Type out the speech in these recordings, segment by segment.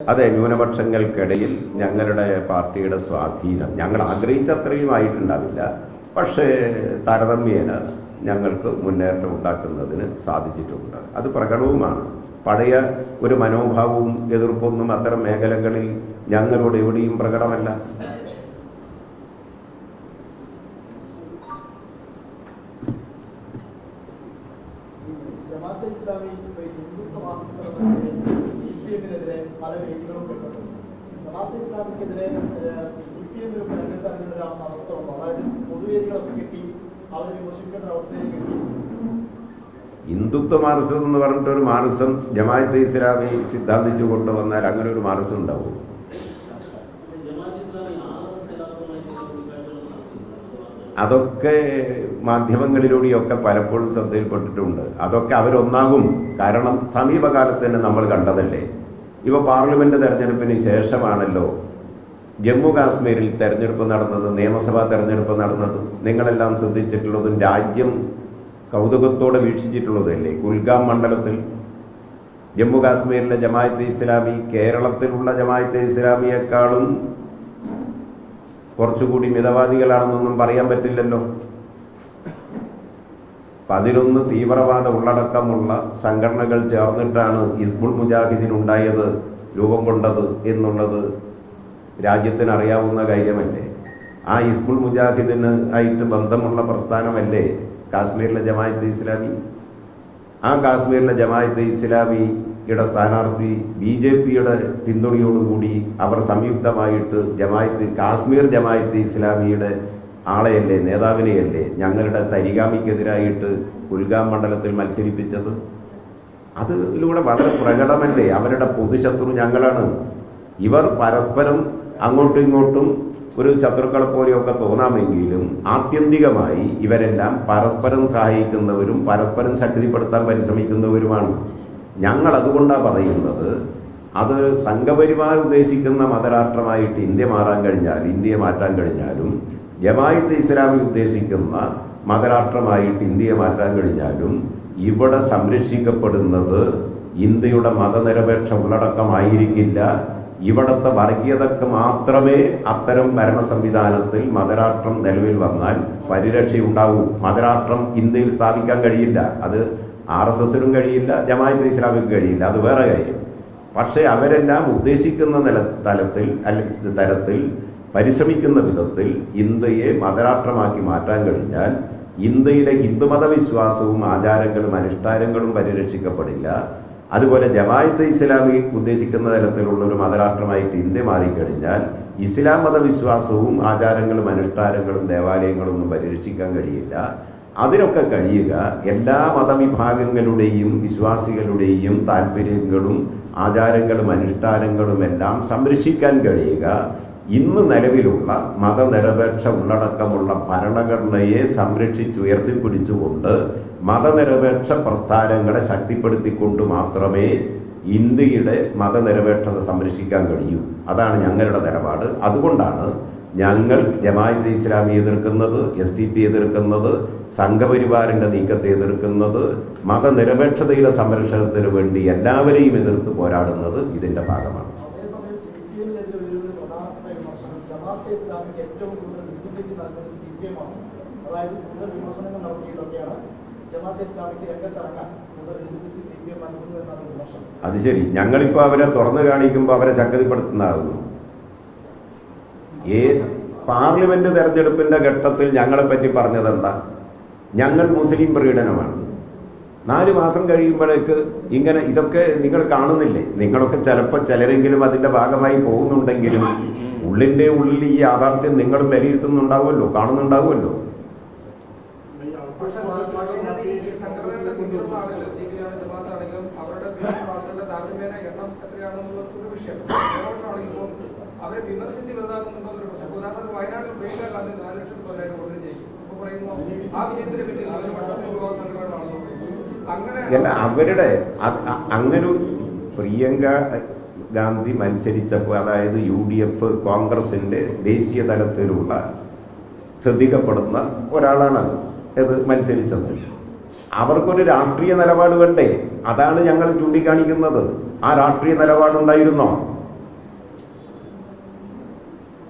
അതെ ന്യൂനപക്ഷങ്ങൾക്കിടയിൽ ഞങ്ങളുടെ പാർട്ടിയുടെ സ്വാധീനം ഞങ്ങൾ ആഗ്രഹിച്ചത്രയും ആയിട്ടുണ്ടാവില്ല പക്ഷേ താരതമ്യേന ഞങ്ങൾക്ക് മുന്നേറ്റം ഉണ്ടാക്കുന്നതിന് സാധിച്ചിട്ടുണ്ട്. അത് പ്രകടവുമാണ്. പഴയ ഒരു മനോഭാവവും എതിർപ്പൊന്നും അത്തരം മേഖലകളിൽ ഞങ്ങളോട് എവിടെയും പ്രകടമല്ല. ജമാഅത്തെ ഇസ്ലാമി ഹിന്ദുത്വ പി എമ്മിനെതിരെ പല വേദികളും കിട്ടുന്നുണ്ട് ജമാഅത്ത് ഇസ്ലാമിക്കെതിരെ സി പി എമ്മിന് രംഗത്തിറങ്ങേണ്ട ഒരു അവസ്ഥ വന്നു. അതായത് പൊതുവേദികളൊക്കെ കിട്ടി അവരെ വിമർശിക്കേണ്ട അവസ്ഥയിലേക്ക് എത്തി. ഹിന്ദുത്വ മാർസം എന്ന് പറഞ്ഞിട്ട് ഒരു മാർസം ജമാഅത്ത് ഇസ്ലാമി സിദ്ധാന്തിച്ചു കൊണ്ടുവന്നാൽ അങ്ങനെ ഒരു മാർസം ഉണ്ടാവും അതൊക്കെ മാധ്യമങ്ങളിലൂടെയൊക്കെ പലപ്പോഴും ശ്രദ്ധയിൽപ്പെട്ടിട്ടുണ്ട്. അതൊക്കെ അവരൊന്നാകും. കാരണം സമീപകാലത്ത് തന്നെ നമ്മൾ കണ്ടതല്ലേ? ഇവ പാർലമെന്റ് തെരഞ്ഞെടുപ്പിന് ശേഷമാണല്ലോ ജമ്മു കാശ്മീരിൽ തെരഞ്ഞെടുപ്പ് നടന്നത് നിയമസഭാ തെരഞ്ഞെടുപ്പ് നടന്നത്. നിങ്ങളെല്ലാം ശ്രദ്ധിച്ചിട്ടുള്ളതും രാജ്യം കൗതുകത്തോടെ വീക്ഷിച്ചിട്ടുള്ളതല്ലേ? കുൽഗാം മണ്ഡലത്തിൽ ജമ്മു കാശ്മീരിലെ ജമായത്തെ ഇസ്ലാമി കേരളത്തിലുള്ള ജമായത്തെ ഇസ്ലാമിയേക്കാളും കുറച്ചുകൂടി മിതവാദികളാണെന്നൊന്നും പറയാൻ പറ്റില്ലല്ലോ. പതിനൊന്ന് തീവ്രവാദ ഉള്ളടക്കമുള്ള സംഘടനകൾ ചേർന്നിട്ടാണ് ഹിസ്ബുൾ മുജാഹിദിൻ ഉണ്ടായത് രൂപം കൊണ്ടത് എന്നുള്ളത് രാജ്യത്തിന് അറിയാവുന്ന കാര്യമല്ലേ? ആ ഹിസ്ബുൾ മുജാഹിദിന് ആയിട്ട് ബന്ധമുള്ള പ്രസ്ഥാനമല്ലേ കാശ്മീരിലെ ജമായത്ത് ഇസ്ലാമി? ആ കാശ്മീരിലെ ജമായത്ത് ഇസ്ലാമിയുടെ സ്ഥാനാർത്ഥി ബി ജെ പിയുടെ പിന്തുണയോടുകൂടി അവർ സംയുക്തമായിട്ട് ജമായത്ത് കാശ്മീർ ജമായത്ത് ഇസ്ലാമിയുടെ ആളെയല്ലേ നേതാവിനെയല്ലേ ഞങ്ങളുടെ തരികാമിക്കെതിരായിട്ട് കുൽഗാം മണ്ഡലത്തിൽ മത്സരിപ്പിച്ചത്? അതിലൂടെ വളരെ പ്രകടമല്ലേ അവരുടെ പൊതുശത്രു ഞങ്ങളാണ്. ഇവർ പരസ്പരം അങ്ങോട്ടും ഇങ്ങോട്ടും ഒരു ശത്രുക്കളെ പോലെയൊക്കെ തോന്നാമെങ്കിലും ആത്യന്തികമായി ഇവരെല്ലാം പരസ്പരം സഹായിക്കുന്നവരും പരസ്പരം ശക്തിപ്പെടുത്താൻ പരിശ്രമിക്കുന്നവരുമാണ്. ഞങ്ങൾ അതുകൊണ്ടാണ് പറയുന്നത് അത് സംഘപരിവാർ ഉദ്ദേശിക്കുന്ന മതരാഷ്ട്രമായിട്ട് ഇന്ത്യ മാറാൻ കഴിഞ്ഞാൽ ഇന്ത്യയെ മാറ്റാൻ കഴിഞ്ഞാലും ജമായത്ത് ഇസ്ലാമി ഉദ്ദേശിക്കുന്ന മതരാഷ്ട്രമായിട്ട് ഇന്ത്യയെ മാറ്റാൻ കഴിഞ്ഞാലും ഇവിടെ സംരക്ഷിക്കപ്പെടുന്നത് ഇന്ത്യയുടെ മതനിരപേക്ഷ ഉള്ളടക്കമായിരിക്കില്ല. ഇവിടുത്തെ വർഗീയതക്ക് മാത്രമേ അത്തരം ഭരണ സംവിധാനത്തിൽ മതരാഷ്ട്രം നിലവിൽ വന്നാൽ പരിരക്ഷയുണ്ടാവൂ. മതരാഷ്ട്രം ഇന്ത്യയിൽ സ്ഥാപിക്കാൻ കഴിയില്ല. അത് ആർ എസ് എസിനും കഴിയില്ല ജമാഅത്ത് ഇസ്ലാമിക്കും കഴിയില്ല. അത് വേറെ കാര്യം. പക്ഷേ അവരെല്ലാം ഉദ്ദേശിക്കുന്ന നില തലത്തിൽ അല്ലെങ്കിൽ തലത്തിൽ പരിശ്രമിക്കുന്ന വിധത്തിൽ ഇന്ത്യയെ മതരാഷ്ട്രമാക്കി മാറ്റാൻ കഴിഞ്ഞാൽ ഇന്ത്യയിലെ ഹിന്ദുമത വിശ്വാസവും ആചാരങ്ങളും അനുഷ്ഠാനങ്ങളും പരിരക്ഷിക്കപ്പെടില്ല. അതുപോലെ ജമായത്ത് ഇസ്ലാമി ഉദ്ദേശിക്കുന്ന തരത്തിലുള്ള ഒരു മതരാഷ്ട്രമായിട്ട് ഇന്ത്യ മാറിക്കഴിഞ്ഞാൽ ഇസ്ലാം മതവിശ്വാസവും ആചാരങ്ങളും അനുഷ്ഠാനങ്ങളും ദേവാലയങ്ങളും ഒന്നും പരിരക്ഷിക്കാൻ കഴിയില്ല. അതിനൊക്കെ കഴിയുക എല്ലാ മതവിഭാഗങ്ങളുടെയും വിശ്വാസികളുടെയും താല്പര്യങ്ങളും ആചാരങ്ങളും അനുഷ്ഠാനങ്ങളും എല്ലാം സംരക്ഷിക്കാൻ കഴിയുക. ഇന്ന് നിലവിലുള്ള മതനിരപേക്ഷ ഉള്ളടക്കമുള്ള ഭരണഘടനയെ സംരക്ഷിച്ചുയർത്തിപ്പിടിച്ചുകൊണ്ട് മതനിരപേക്ഷ പ്രസ്ഥാനങ്ങളെ ശക്തിപ്പെടുത്തിക്കൊണ്ട് മാത്രമേ ഇന്ത്യയുടെ മതനിരപേക്ഷത സംരക്ഷിക്കാൻ കഴിയൂ. അതാണ് ഞങ്ങളുടെ നിലപാട്. അതുകൊണ്ടാണ് ഞങ്ങൾ ജമാഅത്ത് ഇസ്ലാമി എതിർക്കുന്നത് എസ് ഡി പി എതിർക്കുന്നത് സംഘപരിവാറിന്റെ നീക്കത്തെ എതിർക്കുന്നത് മതനിരപേക്ഷതയുടെ സംരക്ഷണത്തിന് വേണ്ടി എല്ലാവരെയും എതിർത്ത് പോരാടുന്നത് ഇതിന്റെ ഭാഗമാണ് അതേസമയം സി പി എമ്മിനെതിരെ ഒരു പ്രധാനപ്പെട്ട വിമർശനം ജമാഅത്തെ ഇസ്ലാമിക്ക് ഏറ്റവും കൂടുതൽ വിസിബിലിറ്റി നൽകുന്നത് സി പി എം ആണ്. അതായത് കൂടുതൽ വിമർശനങ്ങൾ നടത്തിയിട്ടൊക്കെയാണ് ജമാഅത്തെ ഇസ്ലാമിക്ക് രംഗത്തിറങ്ങാൻ അത് ശരി. ഞങ്ങളിപ്പോ അവരെ തുറന്നു കാണിക്കുമ്പോൾ അവരെ ശക്തിപ്പെടുത്തുന്നതാകുന്നു. ഏ പാർലമെന്റ് തെരഞ്ഞെടുപ്പിന്റെ ഘട്ടത്തിൽ ഞങ്ങളെ പറ്റി പറഞ്ഞത് എന്താ ഞങ്ങൾ മുസ്ലിം പ്രീഡനമാണ് നാല് മാസം കഴിയുമ്പോഴേക്ക് ഇങ്ങനെ ഇതൊക്കെ നിങ്ങൾ കാണുന്നില്ലേ? നിങ്ങളൊക്കെ ചിലപ്പോൾ ചിലരെങ്കിലും അതിന്റെ ഭാഗമായി പോകുന്നുണ്ടെങ്കിലും ഉള്ളിന്റെ ഉള്ളിൽ ഈ യാഥാർത്ഥ്യം നിങ്ങൾ വിലയിരുത്തുന്നുണ്ടാവുമല്ലോ കാണുന്നുണ്ടാവുമല്ലോ. അവരെ വിമർശിച്ച് വലുതാക്കുന്നുണ്ടോ ഒരു പ്രശ്നം. ഉദാഹരണത്തിന് വയനാട്ടിൽ പ്രിയങ്ക ഗാന്ധി നാല് ലക്ഷം പേരെ വോട്ട് ചെയ്യും അപ്പൊ പറയുന്നു ആ വിജയത്തിന് പിന്നിൽ അവർ പക്ഷേ സംഘടനകളാണെന്ന് അങ്ങനെ അവരുടെ അത് പ്രിയങ്ക ഗാന്ധി മത്സരിച്ചപ്പോൾ അതായത് യു ഡി എഫ് കോൺഗ്രസിന്റെ ദേശീയ തലത്തിലുള്ള ശ്രദ്ധിക്കപ്പെടുന്ന ഒരാളാണ് അത്. മത്സരിച്ചത്. അവർക്കൊരു രാഷ്ട്രീയ നിലപാട് വേണ്ടേ? അതാണ് ഞങ്ങൾ ചൂണ്ടിക്കാണിക്കുന്നത്. ആ രാഷ്ട്രീയ നിലപാടുണ്ടായിരുന്നോ?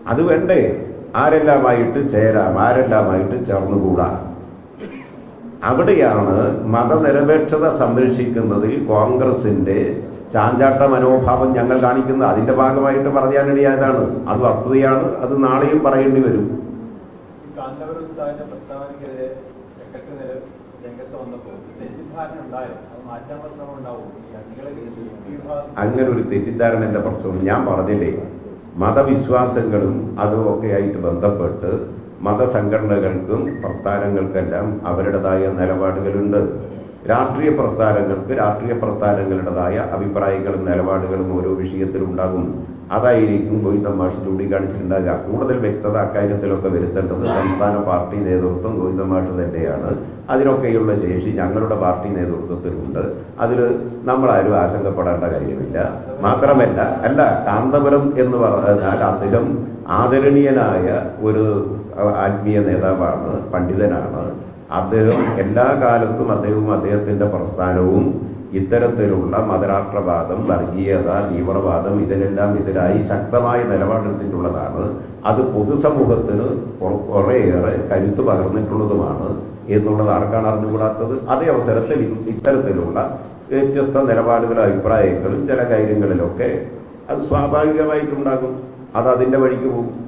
അത് വേണ്ടേ? ആരെല്ലാമായിട്ട് ചേരാം ആരെല്ലാമായിട്ട് ചേർന്നുകൂടാ? അവിടെയാണ് മതനിരപേക്ഷത സംരക്ഷിക്കുന്നതിൽ കോൺഗ്രസിന്റെ ചാഞ്ചാട്ട മനോഭാവം ഞങ്ങൾ കാണിക്കുന്നത് അതിന്റെ ഭാഗമായിട്ട് പറയാനിടയായതാണ്. അത് വസ്തുതയാണ് അത് നാളെയും പറയേണ്ടി വരും. അങ്ങനെ ഒരു തെറ്റിദ്ധാരണ എന്റെ പ്രശ്നം. ഞാൻ പറഞ്ഞില്ലേ മതവിശ്വാസങ്ങളും അതും ഒക്കെ ആയിട്ട് ബന്ധപ്പെട്ട് മതസംഘടനകൾക്കും പ്രസ്ഥാനങ്ങൾക്കെല്ലാം അവരുടേതായ നിലപാടുകളുണ്ട്. രാഷ്ട്രീയ പ്രസ്ഥാനങ്ങൾക്ക് രാഷ്ട്രീയ പ്രസ്ഥാനങ്ങളുടേതായ അഭിപ്രായങ്ങളും നിലപാടുകളും ഓരോ വിഷയത്തിലും ഉണ്ടാകും. അതായിരിക്കും ഗോവിന്ദ മാഷ് ചൂണ്ടിക്കാണിച്ചിട്ടുണ്ടാകുക കൂടുതൽ വ്യക്തത അക്കാര്യത്തിലൊക്കെ വരുത്തേണ്ടത് സംസ്ഥാന പാർട്ടി നേതൃത്വം ഗോവിന്ദ മാഷ് തന്നെയാണ്. അതിനൊക്കെയുള്ള ശേഷി ഞങ്ങളുടെ പാർട്ടി നേതൃത്വത്തിലുണ്ട്. അതിൽ നമ്മളാരും ആശങ്കപ്പെടേണ്ട കാര്യമില്ല. മാത്രമല്ല അല്ല കാന്തപുരം എന്ന് പറഞ്ഞാൽ അദ്ദേഹം ആദരണീയനായ ഒരു ആത്മീയ നേതാവാണ് പണ്ഡിതനാണ്. അദ്ദേഹം എല്ലാ കാലത്തും അദ്ദേഹവും അദ്ദേഹത്തിന്റെ പ്രസ്ഥാനവും ഇത്തരത്തിലുള്ള മതരാഷ്ട്രവാദം വർഗീയത തീവ്രവാദം ഇതിനെല്ലാം എതിരായി ശക്തമായ നിലപാടെടുത്തിട്ടുള്ളതാണ്. അത് പൊതുസമൂഹത്തിന് കുറ- കുറേയേറെ കരുത്ത് പകർന്നിട്ടുള്ളതുമാണ് എന്നുള്ളത് ആർക്കാണ് അറിഞ്ഞുകൂടാത്തത്? അതേ അവസരത്തിൽ ഇത്തരത്തിലുള്ള വ്യത്യസ്ത നിലപാടുകളും അഭിപ്രായങ്ങളും ചില കാര്യങ്ങളിലൊക്കെ അത് സ്വാഭാവികമായിട്ടുണ്ടാകും. അത് അതിന്റെ വഴിക്ക് പോകും.